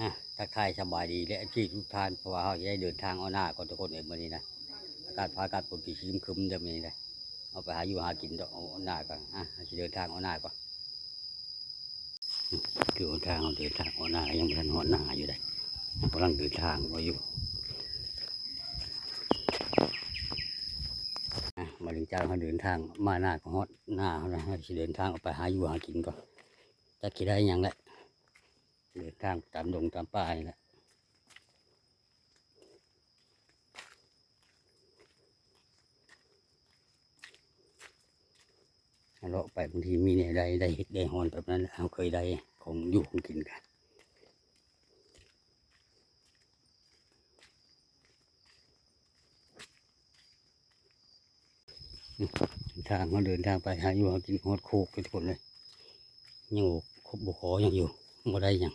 อะทักทายสบายดีและที่ทุกท่านเพราะว่าเขาจะได้เดินทางเอาหน้าก่อนทุกคนเองวันนี้นะอากาศพาอากาศฝนที่ชื้นครึมเดิมนี้นะเอาไปหาอยู่หากินดอกเอาหน้าก่อนอะจะเดินทางเอาหน้าก่อนอืมคือหนทางเดินทางเอาหน้ายังไม่ทันหอนหน้าอยู่เลยกำลังเดินทางมาอยู่มาถึงเจ้าเขาเดินทางมาหน้าของฮอดหน้าเขานะเราจะเดินทางออกไปหาอยู่หากินก่อนจะคิดได้ยังแหละ เดินทางตามดงตามป่านี่แหละเราะไปบางทีมีเนี่ยได้ได้เห็ดได้หอนแบบนั้นเราเคยได้ของอยู่ของกินกันทางเขาเดินทางไปหาอยู่หากินฮอดโคกไปทุกคนเลยยังบ่คบบุขอยังอยู่บ่ได้ยัง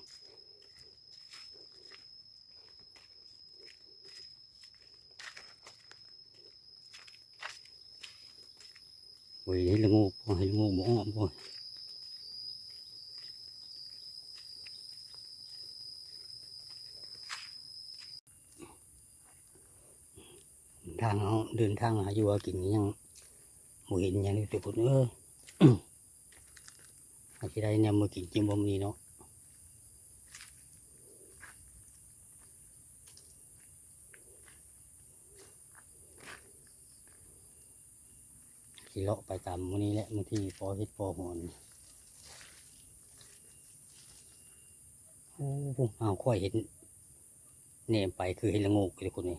ทางเขาเดินทางหาอยู่กินยังหมูเห็นยังนี่ตัวผมเอออาจจะได้เนี่ยมือกินจิ้มบอมนี่เนาะขี่เลาะไปตามวันนี้แหละบางที่พอเฮ็ดพอหอนโอ้ผมเอาค่อยเห็นเนี่ยไปคือเห็นละงูกเลยคนนี้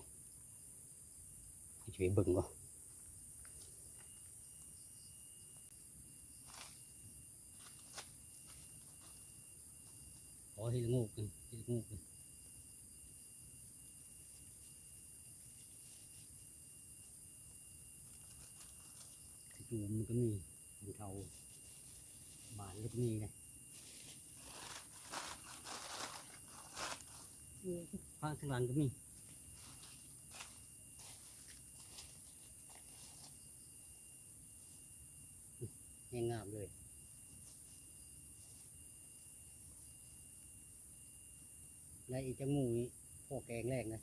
ก็มีของเทาบานก็มีไงข้างข้างหลัง ก็มีแห้งงามเลยในอีกจะงหมูนี้พวกแกงแรกนะ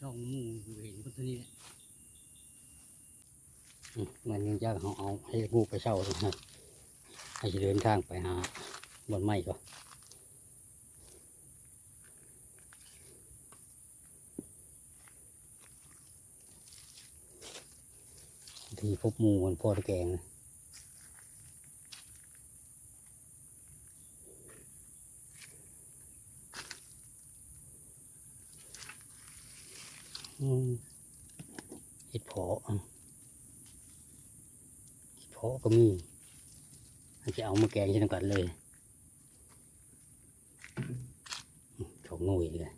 ช่องมูอยู่เห็นคนตัวนี้แหละมันยังจะเอาเอาให้งูไปเช่าเลยนะให้เดินทางไปหาบนไม้ก่อนที่พบมูมันพอตะแกงนะอืมเห็ดเพาะอะเพาะก็มีอาจจะเอามาแกงใช่กันเลยอืมของหน่วยเลย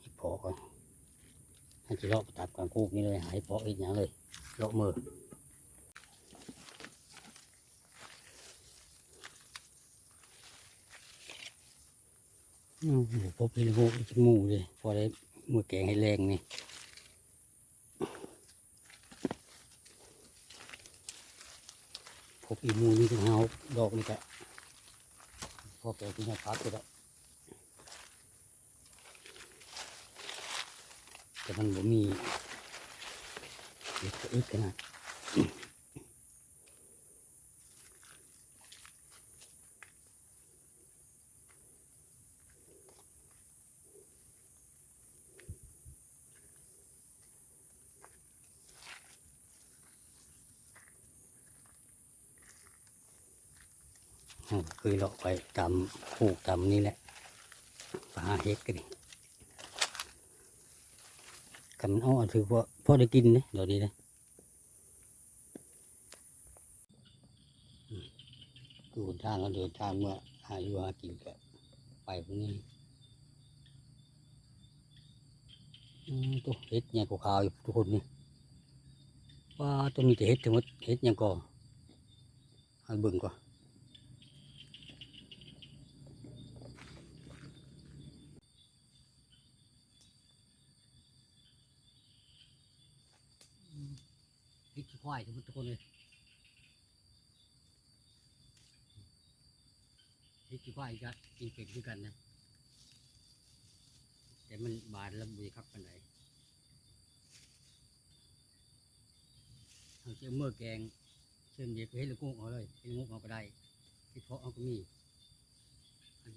เห็ดเพาะอะอาจจะลาะไปตัดกางคูกนี่เลยหายเพาะอีกอย่างเลยลาะมืออืมพบเป็นงูเป็นหมูเลยพอได้ มือแกงให้แรงนี่พบอีมูนี่ก็เอาดอกนี่ก็พอแกกินยาพัดก็ได้แต่มันบ่มีเด็กก็อึดกันนะ เคยเลาะไปตามผูกตามนี่แหละปลาเฮ็ดกันนี่คำเอถือว่าพอได้กินนะเดี๋ยวนี้นะอืมดูทางเขาเดินทางเมื่อหายู่หากินก็ไปพวกนี้อืมตัวเห็ดเนี่ยก็ขาวอยู่ทุกคนนี่ว่าตัวมีแต่เห็ดทั้งหมดเห็ดเนี่ยก็ให้เบิ่งก่อนเห็ดขี้ ควายทุกคนเลยที่คิดว่าจะกินเป็ดด้วยกันนะ แต่มันบานแล้วบุยครับปันไหนเอาเชื่อเมื่อแกงเชื่อมเดียวก็ให้ลูกกุ้งเอาเลยให้ลูกเอาก็ได้ที่เพาะเอาก็มี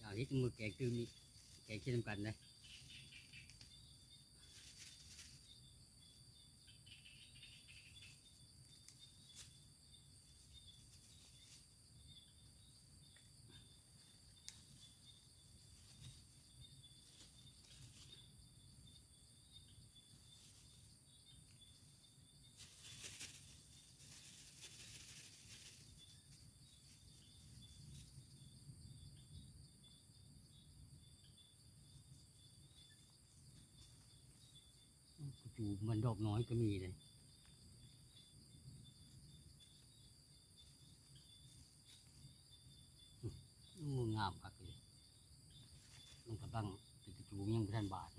เอาอย่างที่เมื่อแกงคือมีแกงเช่นกันนะ จู่มันดอกน้อยก็มีเลยอืมงามคักเลยมันกำลังติดจูงยังไม่ทันบาท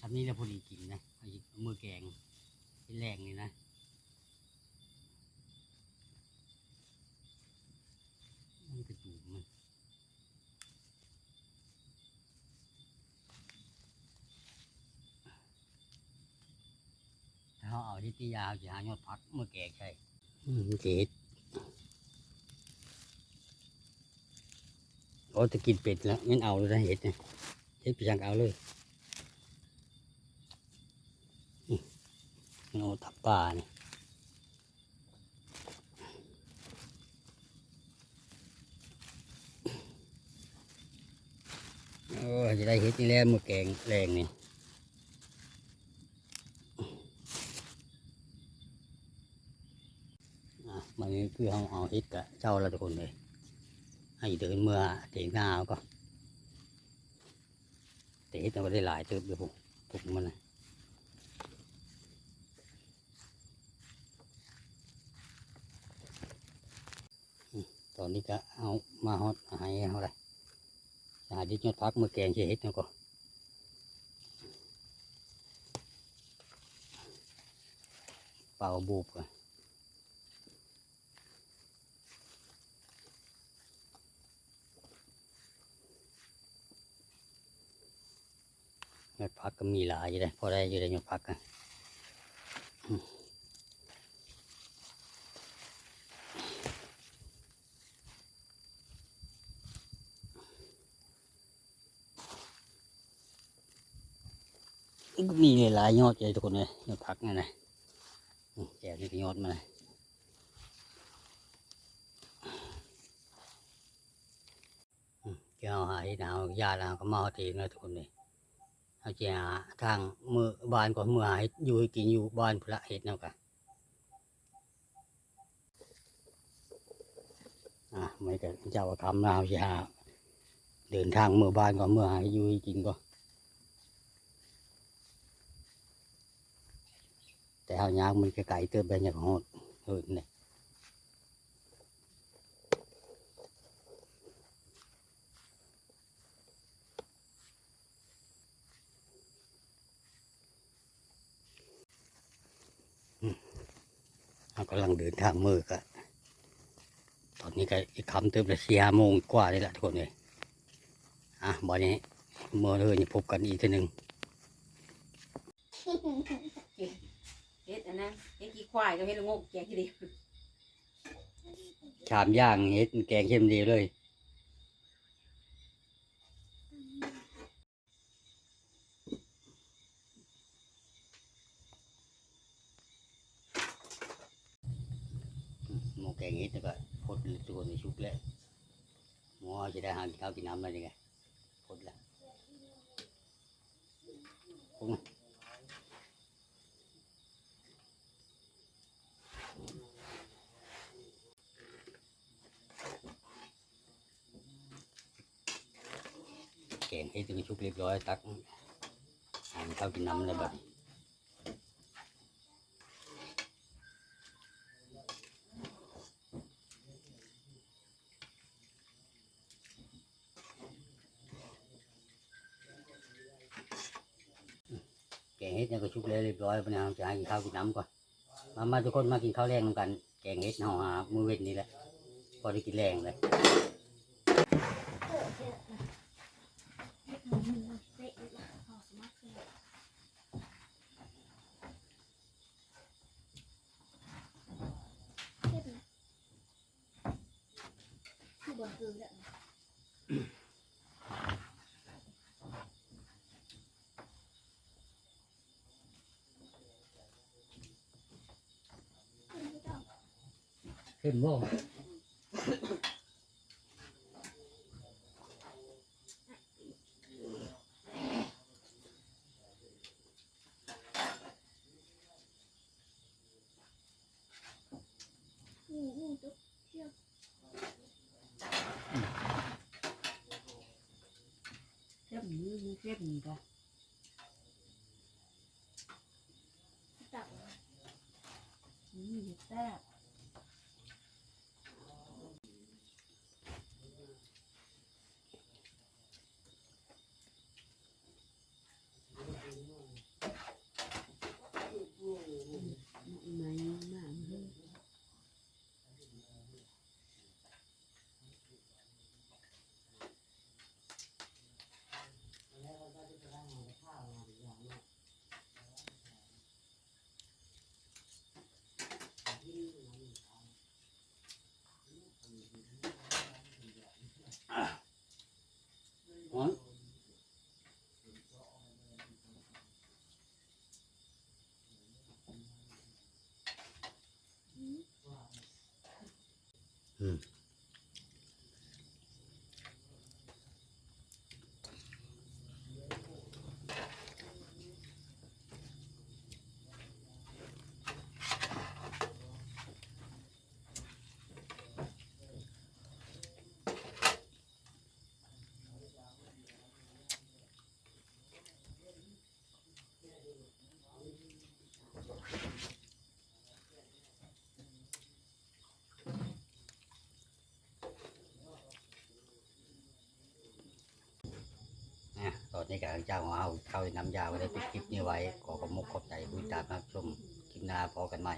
ทำนี้แล้วพอดีกินนะเอามือแกงเป็นแรงนี่นะมันกระจูมัน ถ้า เอาที่ตียาวจะหายอดพักเมื่อแก่ใช่เจ็ดโอ้จะกินเป็ดแล้วงั้นเอาเลยนะเห็ดเนี่ยเห็ดไปจังเอาเลยอืมโอ้ตับป่าเนี่ยโอ้จะได้เห็ดนี่แหล้วเมื่อแกงแรงนี่ อะมันนี้ คือเอาเอาเฮ็ดกับเจ้าเราทุกคนเลย ให้เดินเมื่อเถียงหน้าเอาก็แต่เฮ็ดมันก็ได้หลายเติบเดียวผมถูกมันนะตอนนี้ก็เอามาฮอดให้เขาเลยหาดิยอดพักเมื่อแกงเชเฮ็ดเนาะก็เป่าบูบก่อน ยอดพักก็มีหลายอยู่เลยพอได้อยู่ในยอดพักกันอืมมีหลายยอดเลยทุกคนเลยยอดพักนั่นนะแจกนี่ก็ยอดมาเลยอืมแกเอาหายหนาว ยาลาก็มอาทีนะทุกคนเลย เอาจะทางมือบ้านก็มือหาเฮ็ดอยู่กินอยู่บ้านพระเห็ดเนาะกะอะไม่ก็เจ้าก็ทำนะเอาจะหาเดินทางมือบ้านก็มือหาให้อยู่กินก็แต่เอายางมันก็ไก่เติบไปอย่างโหดเฮ้ยเนี่ยำลังเดินทางมือก็ตอนนี้ก็อีกคำเติบละสี่ห้าโมงกว่านี่แหละทุกคนเลยอะบอนี้เมื่อเลยนี่พบกันอีกทีหนึ่งเฮ็ดอันนั้นเฮ็ดกี่ควายก็เฮ็ดละงกแกงที่เดียวชามย่างเฮ็ดแกงเข้มดีเลย มองแกงเห็ดแล้วก็พดตัวในชุบแล้วหมอจะได้หากินข้าวกินน้ำอะไรไงพดละผมแกงให้ตัวชุบเรียบร้อยตักหาข้าวกินน้ำอะไรแบบนี้ ยก็ชุกแล้วเรียบร้อยบัดนี้เราจะให้กินข้าวกินน้ำก่อนมามาทุกคนมากินข้าวแรงกัน แกงเฮ็ดเฮาหามือเว้นนี่แหละ พอได้กินแรงเลยขึ้นบ่ เทียบมือมือเทียบมือกันอืมแซ่บ อื นนี้กับเจ้าของเอาเข้าน้ำยาไว้ได้ปิดคลิปนี้ไว้ขอขอบมุกขอบใจผู้ตามรับชมคลิปหน้าพอกันใหม่